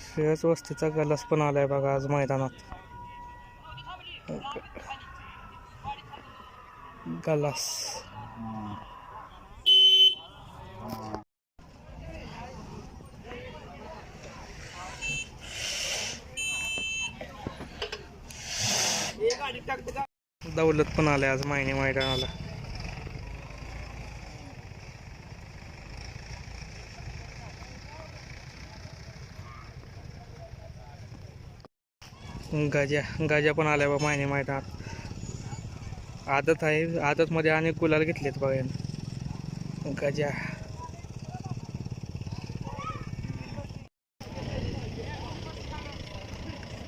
श्रेयस वस्तीचा गलास पण आलाय बघा आज मैदानात. गलास. दौलत पण आलाय आज मायने मैदानाला. गाज्या गाज्या पण आल्या बा मायने मैदानात आदत आहे आदतमध्ये अनेक गुलाल घेतलेत बघा गाज्या.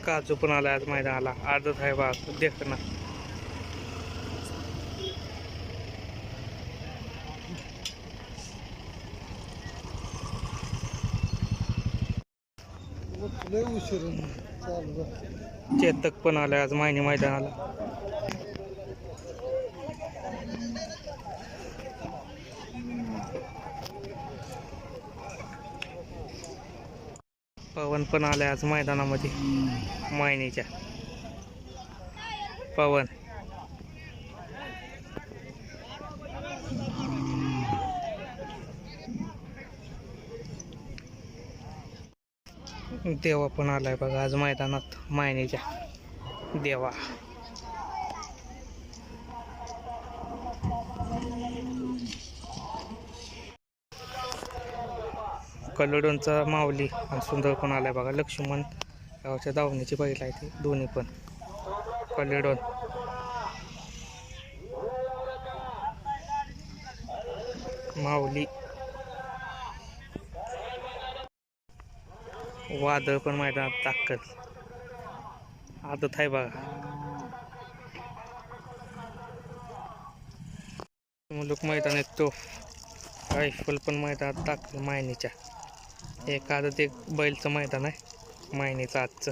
काजू पण आला आज मैदानाला आदत आहे बा देख ना चेतक पण आलाय आज मायने मैदानाला. पवन पण आलाय आज मैदानामध्ये मायनीच्या. पवन. देवा पण आलाय बघा आज मैदानात मायनेच्या. देवा. कलोडोनचा माऊली आणि सुंदर पण आलाय बघा. लक्ष्मण गावच्या दावणीची बैल आहे ते दोन्ही पण. कलडोन माऊली. वादळ पण मैदानात ताकद. आदत आहे बघा. मुलूक मैदान एक तो. रायफल पण मैदानात ताकद मायनीच्या. एक आदत एक बैलचं मैदान आहे मायनीचं आजचं.